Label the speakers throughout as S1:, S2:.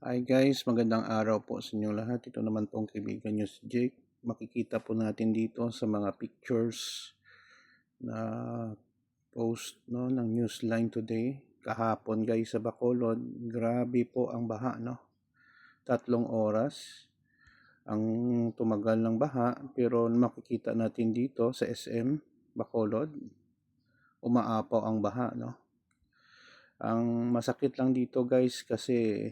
S1: Hi guys, magandang araw po sa inyo lahat. Ito naman po ang kaibigan nyo si Jake. Makikita po natin dito sa mga pictures na post no, ng Newsline today. Kahapon guys sa Bacolod, grabe po ang baha. No? Tatlong oras ang tumagal ng baha pero makikita natin dito sa SM Bacolod, umaapaw ang baha. No? Ang masakit lang dito guys kasi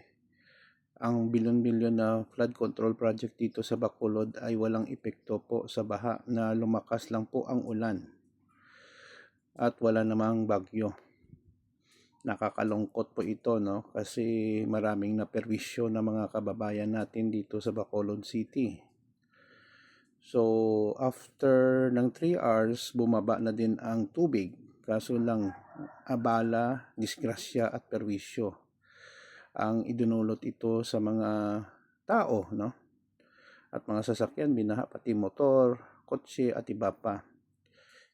S1: ang bilyon-bilyon na flood control project dito sa Bacolod ay walang epekto po sa baha na lumakas lang po ang ulan at wala namang bagyo. Nakakalungkot po ito no kasi maraming naperwisyo ng mga kababayan natin dito sa Bacolod City. So after ng 3 hours bumaba na din ang tubig kaso lang abala, disgrasya at perwisyo ang idinulot ito sa mga tao, no? At mga sasakyan, binaha pati motor, kotse at iba pa.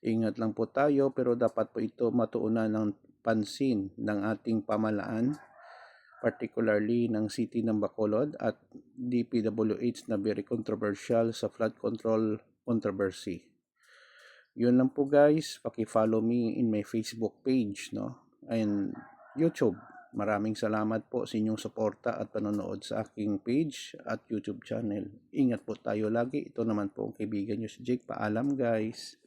S1: Ingat lang po tayo pero dapat po ito matuunan ng pansin ng ating pamalaan, particularly ng City ng Bacolod at DPWH na very controversial sa flood control controversy. Yun lang po guys, paki-follow me in my Facebook page, no? And YouTube. Maraming salamat po sa inyong suporta at panonood sa aking page at YouTube channel. Ingat po tayo lagi. Ito naman po ang kaibigan nyo si Jake. Paalam guys.